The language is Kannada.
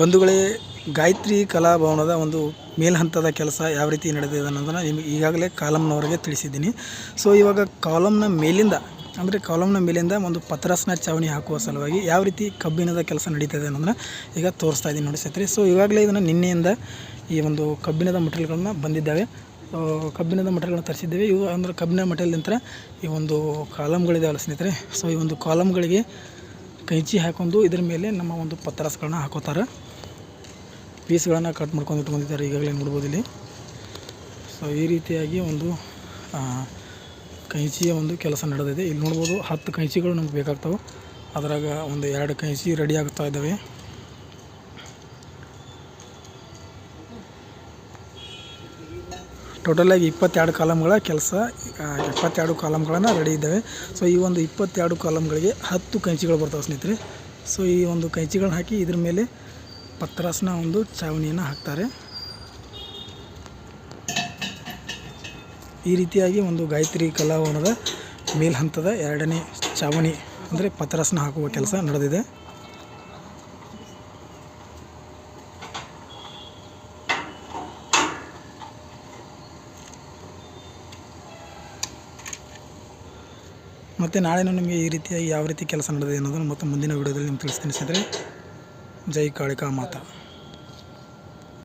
ಬಂಧುಗಳೇ, ಗಾಯತ್ರಿ ಕಲಾಭವನದ ಒಂದು ಮೇಲ್ಹಂತದ ಕೆಲಸ ಯಾವ ರೀತಿ ನಡೆದಿದೆ ಅನ್ನೋದನ್ನು ನಿಮಗೆ ಈಗಾಗಲೇ ಕಾಲಮ್ನವರಿಗೆ ತಿಳಿಸಿದ್ದೀನಿ. ಸೊ ಇವಾಗ ಕಾಲಮ್ನ ಮೇಲಿಂದ, ಅಂದರೆ ಕಾಲಮ್ನ ಮೇಲಿಂದ ಒಂದು ಪತ್ರಾಸನ ಚಾವಣಿ ಹಾಕುವ ಸಲುವಾಗಿ ಯಾವ ರೀತಿ ಕಬ್ಬಿಣದ ಕೆಲಸ ನಡೀತದೆ ಅನ್ನೋದನ್ನ ಈಗ ತೋರಿಸ್ತಾ ಇದ್ದೀನಿ ನೋಡಿ ಸ್ನೇಹಿತರೆ ಸೊ ಇವಾಗಲೇ ಇದನ್ನು ನಿನ್ನೆಯಿಂದ ಈ ಒಂದು ಕಬ್ಬಿಣದ ಮಟಲ್ಗಳನ್ನ ಬಂದಿದ್ದಾವೆ. ಕಬ್ಬಿಣದ ಮಟಲ್ಗಳನ್ನ ತರಿಸಿದ್ದೇವೆ. ಇವು ಅಂದರೆ ಕಬ್ಬಿಣ ನಂತರ ಈ ಒಂದು ಕಾಲಮ್ಗಳಿದಾವಲ್ಲ ಸ್ನೇಹಿತರೆ. ಸೊ ಈ ಒಂದು ಕಾಲಮ್ಗಳಿಗೆ ಕೈಚಿ ಹಾಕೊಂಡು ಇದ್ರ ಮೇಲೆ ನಮ್ಮ ಒಂದು ಪತ್ರಾಸಗಳನ್ನ ಹಾಕೋತಾರೆ. ಪೀಸ್ಗಳನ್ನು ಕಟ್ ಮಾಡ್ಕೊಂಡು ಇಟ್ಕೊಂಡಿದ್ದಾರೆ. ಈಗಾಗಲೇ ನೋಡ್ಬೋದು ಇಲ್ಲಿ. ಸೊ ಈ ರೀತಿಯಾಗಿ ಒಂದು ಕೈಚಿಯ ಒಂದು ಕೆಲಸ ನಡೆದಿದೆ. ಇಲ್ಲಿ ನೋಡ್ಬೋದು ಹತ್ತು ಕೈಚಿಗಳು ನಮ್ಗೆ ಬೇಕಾಗ್ತವೆ. ಅದರಾಗ ಒಂದು ಎರಡು ಕೈಚಿ ರೆಡಿ ಆಗ್ತಾ ಇದ್ದಾವೆ. ಟೋಟಲಾಗಿ ಇಪ್ಪತ್ತೆರಡು ಕಾಲಮ್ಗಳ ಕೆಲಸ ಇಪ್ಪತ್ತೆರಡು ಕಾಲಮ್ಗಳನ್ನು ರೆಡಿ ಇದ್ದಾವೆ. ಸೊ ಈ ಒಂದು ಇಪ್ಪತ್ತೆರಡು ಕಾಲಮ್ಗಳಿಗೆ ಹತ್ತು ಕೈಚಿಗಳು ಬರ್ತಾವೆ ಸ್ನೇಹಿತರೆ. ಸೊ ಈ ಒಂದು ಕೈಚಿಗಳನ್ನ ಹಾಕಿ ಇದ್ರ ಮೇಲೆ ಪತ್ರಾಸನ ಒಂದು ಚಾವಣಿಯನ್ನು ಹಾಕ್ತಾರೆ. ಈ ರೀತಿಯಾಗಿ ಒಂದು ಗಾಯತ್ರಿ ಕಲಾಭವನದ ಮೇಲ್ಹಂತದ ಎರಡನೇ ಚಾವಣಿ, ಅಂದರೆ ಪತ್ರಾಸನ ಹಾಕುವ ಕೆಲಸ ನಡೆದಿದೆ. ಮತ್ತು ನಾಳೆನೂ ನಿಮಗೆ ಈ ರೀತಿಯಾಗಿ ಯಾವ ರೀತಿ ಕೆಲಸ ನಡೆದಿದೆ ಅನ್ನೋದನ್ನು ಮತ್ತು ಮುಂದಿನ ವೀಡಿಯೋದಲ್ಲಿ ನಿಮ್ಗೆ ತಿಳಿಸ್ತೀನಿ ಸ್ನೇಹಿತರೆ. જય કાળકા માતા.